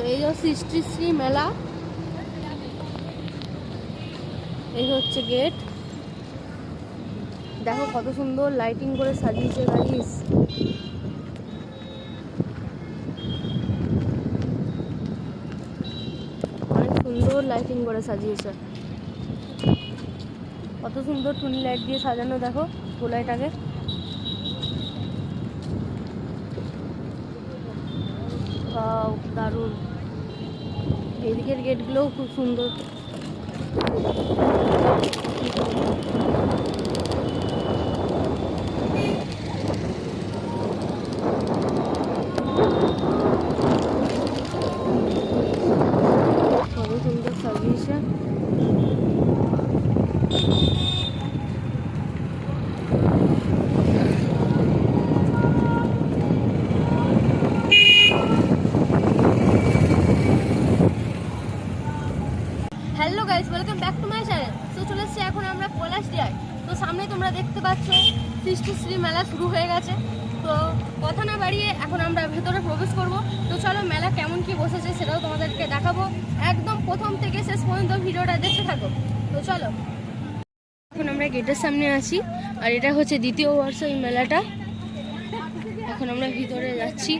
তো এই হচ্ছে সৃষ্টিশ্রী মেলা। এই হচ্ছে গেট। দেখো কত সুন্দর লাইটিং করে সাজিয়েছে গাইস। অনেক সুন্দর লাইটিং করে সাজিয়েছে। কত সুন্দর টুনি লাইট দিয়ে সাজানো, দেখো, গোলাইটাকে। দারুণ। এদিকের গেটগুলোও খুব সুন্দর কত সুন্দর সাজিয়েছে hello guys welcome back to my channel তো চলে এসেছি এখন আমরা পলাশ ডিয়ায় তো সামনে তোমরা দেখতে পাচ্ছ সৃষ্টি শ্রী মেলা শুরু হয়ে গেছে। তো কথা না বাড়িয়ে এখন আমরা ভেতরে প্রবেশ করব। তো চলো, মেলা কেমন কি বসেছে সেটাও তোমাদেরকে দেখাবো। একদম প্রথম থেকে শেষ পর্যন্ত ভিডিওটা দেখতে থাকো। তো চলো। এখন আমরা গেটের সামনে আছি, আর এটা হচ্ছে দ্বিতীয় বর্ষ এই মেলাটা। এখন আমরা ভিতরে যাচ্ছি।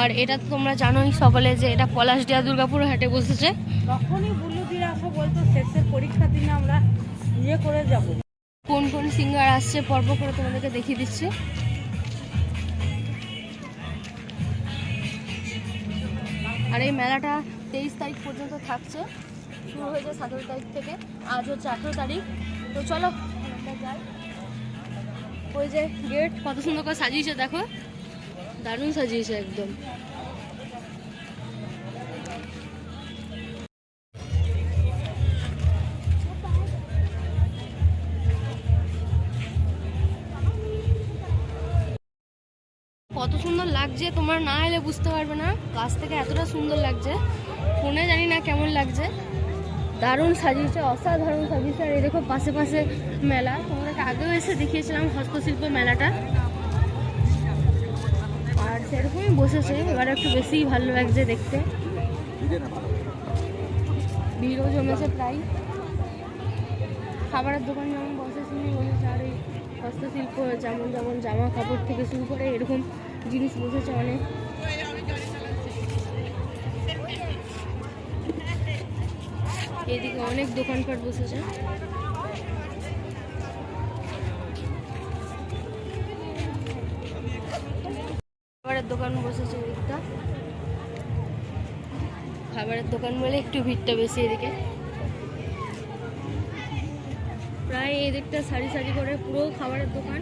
আর এটা তো তোমরা জানোই সকলে যে এটা পলাশ পলাশডিয়া দুর্গাপুর হাটে বসেছে। তখনই বলতো, শেষের পরীক্ষার দিনে আমরা ইয়ে করে যাব। কোন কোন সিঙ্গার আসছে পর্ব করে তোমাদেরকে দেখিয়ে দিচ্ছি। আর এই মেলাটা তেইশ তারিখ পর্যন্ত থাকছে, শুরু হয়েছে সতেরো তারিখ থেকে, আজ হচ্ছে আঠেরো তারিখ। তো চলো যাই। ওই যে গেট কত সুন্দর করে সাজিয়েছে, দেখো। দারুণ সাজিয়েছে একদম। লাগছে, তোমরা না এলে বুঝতে পারবে না। কাছ থেকে এতটা সুন্দর লাগছে। ফোনে জানি না কেমন লাগছে। দারুণ সাজিয়েছে, অসাধারণ সাজিয়েছে। আর দেখো পাশে পাশে মেলা। তোমাদেরকে আগেও এসে দেখিয়েছিলাম হস্তশিল্প মেলাটা। আর সেরকমই বসেছে, এবার একটু বেশিই ভালো লাগছে দেখতে। ভিড়ও জমেছে প্রায়। খাবারের দোকান যেমন বসেছে, আর এই হস্তশিল্প যেমন যেমন জামা কাপড় থেকে শুরু করে এরকম জিনিস বসেছে অনেক। এদিকে অনেক দোকানপাট বসেছে। খাবারের দোকান বসেছে এদিকটা। খাবারের দোকান বলে একটু ভিড়টা বেশি এদিকে। প্রায় এদিকটা সারি সারি করে পুরো খাবারের দোকান।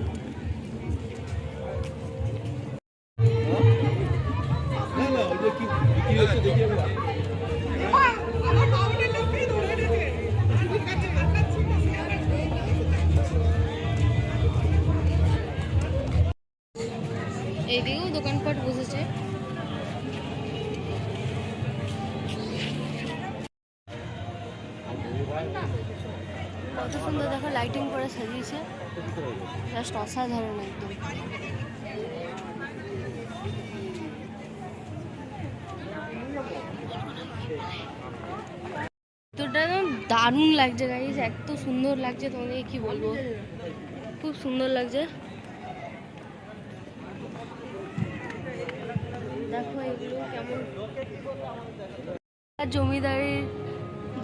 সুন্দর লাইটিং করে সাজিয়েছে। জাস্ট অসাধারণ একদম। একদম দারুণ লাগছে গাইজ এত সুন্দর লাগছে তোমাদেরকে কি বলব? খুব সুন্দর লাগছে। দেখো এগুলো কেমন। জমিদারির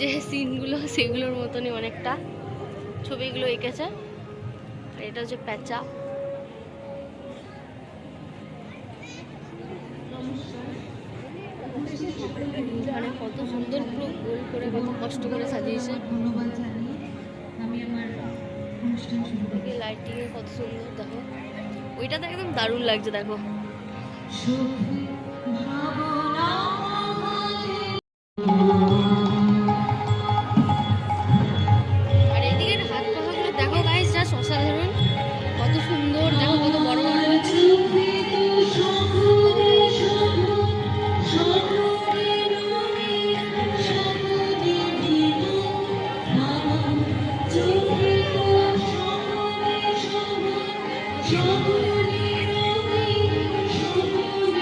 যে সিনগুলো সেগুলোর মতনই অনেকটা। ছবিগুলো এঁকেছে। আর এটা হচ্ছে প্যাঁচা। মানে কত সুন্দর পুরো গোল করে কত কষ্ট করে সাজিয়েছে। ধন্যবাদ আমি আমার অনুষ্ঠান শুরু করি লাইটিং কত সুন্দর, দেখো। ওইটাতে একদম দারুণ লাগছে, দেখো। সুখী ভাবনা অসাধারণ কত সুন্দর, দেখো কত বড় বড়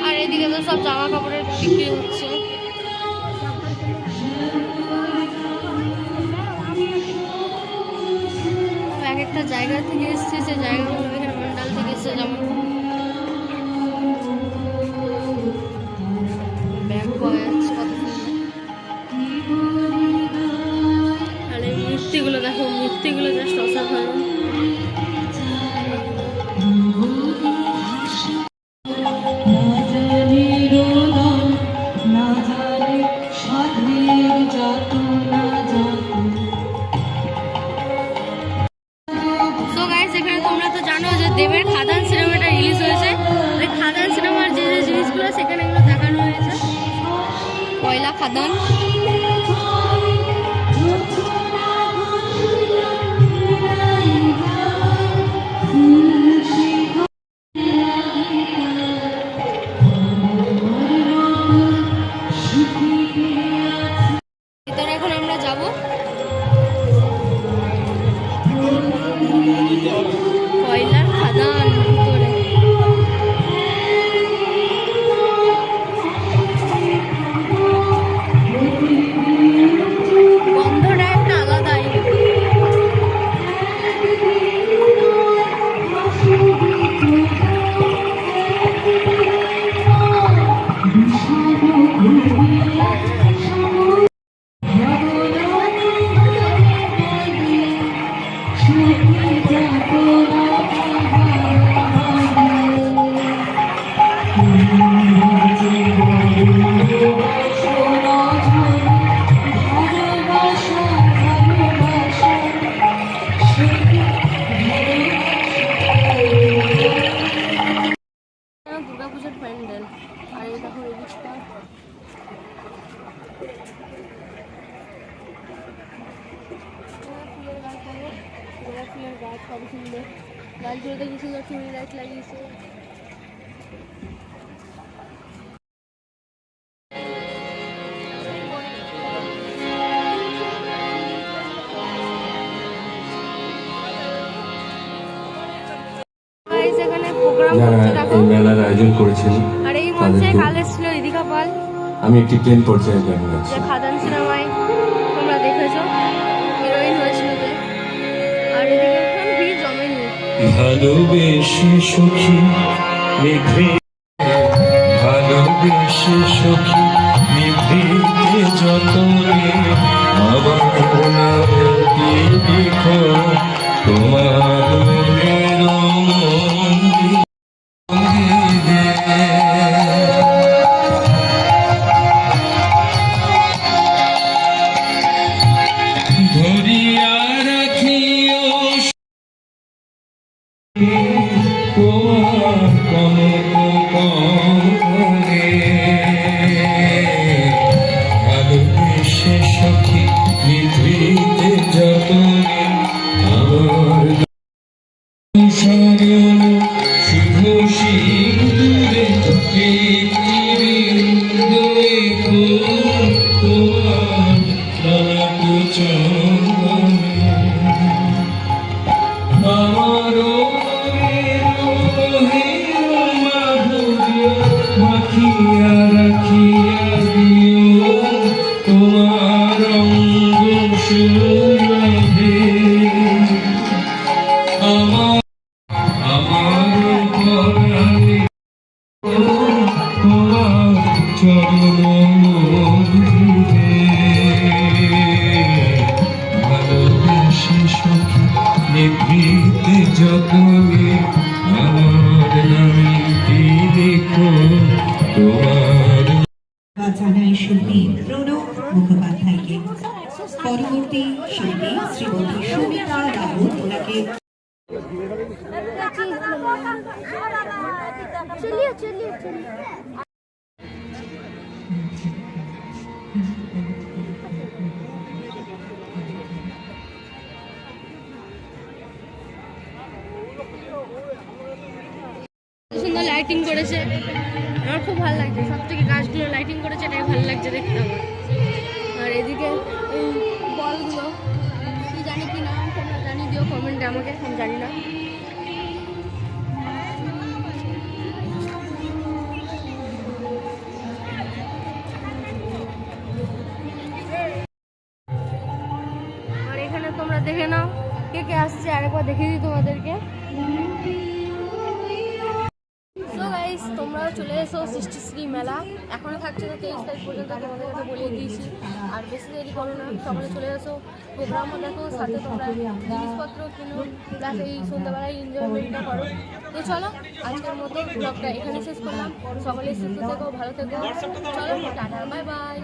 আর এদিকে তো সব জামা কাপড়ের বিক্রি হচ্ছে। জায়গা থেকে এসছে সে জায়গাগুলো দেবের খাদান সিনেমাটা রিলিজ হয়েছে। ওই খাদান সিনেমার যে যে জিনিসগুলো সেখানে এগুলো দেখানো হয়েছে। পয়লা খাদান। মেলার আয়োজন করেছেন আর এই মঞ্চে কাল এসেছিল রিদিকা পাল আমি একটি প্লেন পর্যায়ে জানিয়ে আছি যে খাদান সিনেমায় তোমরা দেখেছ হিরোইন হয়েছিল যে। আর এদিকে এখন ভিড় জমেনি। ভালোবেসে সখী মেঘে ভালোবেসে সখী। change. জানাই শিল্পী প্রণব মুখোপাধ্যায়কে পরবর্তী শিল্পী শ্রীমতী সুমিতা রাউত ওনাকে সুন্দর লাইটিং করেছে। আমার খুব ভালো লাগছে। সব থেকে গাছগুলো লাইটিং করেছে এটাই ভালো লাগছে দেখতে আমার। আর এদিকে এই বলগুলো, কি জানি কি না তোমরা জানি দিও কমেন্টে আমাকে, আমি জানি না। তোমরাও চলে এসো সৃষ্টিশ্রী মেলা। এখনও থাকছে তো তেইশ তারিখ পর্যন্ত তোমাদের কাছে বলে দিয়েছি। আর বেশি দেরি করো না, সকালে চলে এসো। প্রোগ্রামও দেখো, সাথে তোমরা জিনিসপত্র কিনো প্লাস এই সন্ধ্যাবেলায় এনজয়মেন্টটা করো। তো চলো, আজকের মতো ব্লগটা এখানে শেষ করলাম। সকলে সুস্থ থেকো, ভালো থেকো। চলো, টাটা বাই বাই